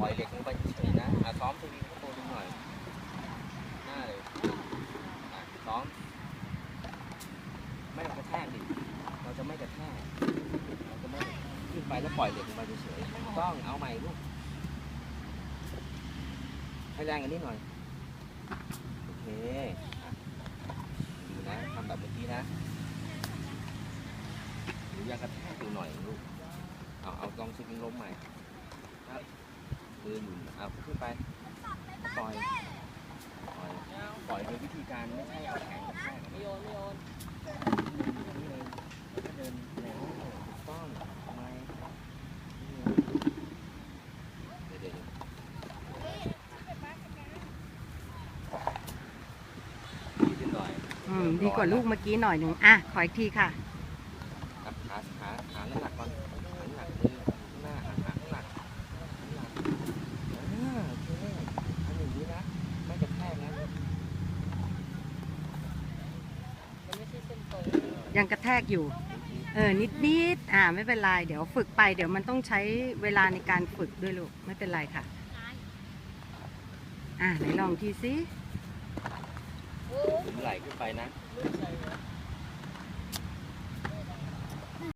ปล่อยเหล็กลงไปเฉยๆนะอะซ้อมสวิงข้งบนดูหน่อยหน้าเลยอะซ้อม ไม่กระแทกดิ เราจะไม่กระแทกเราจะไม่ขึ้นไปแล้วปล่อยเหล็กลงไปเฉยๆต้องเอาใหม่ลูกให้แรงกันนิดหน่อย โอเคอะดูนะทำแบบเมื่อกี้นะหรือยังกระแทกอยู่หน่อยลูก เอาเอาลองสวิงล้มใหม่ครับ มืออยู่เอาขึ้นไปปล่อยปล่อยปล่อยโดยวิธีการไม่ใช่เอาแขนกระแทกไม่โยนไม่โยนนี่เลยแล้วก็เดินเร็วถูกต้องทำไมเดี๋ยวเดี๋ยวดีหน่อยอืมดีกว่าลูกเมื่อกี้หน่อยหนึ่งอะ ขออีกทีค่ะครับขาขาขาน้ำหนักก่อนขาน้ำหนักมือข้างหน้าขาขาข้างหลังข้างหลังอ่าโอเคทำอย่างนี้นะ ไม่กระแทกนะ มันไม่ใช่เส้นตรง ยังกระแทกอยู่ เออ นิดนิดอ่า ไม่เป็นไร เดี๋ยวฝึกไป เดี๋ยวมันต้องใช้เวลาในการฝึกด้วยลูก ไม่เป็นไรค่ะ อ่าไหนลองทีสิโอ้หมุนไหลขึ้นไปนะ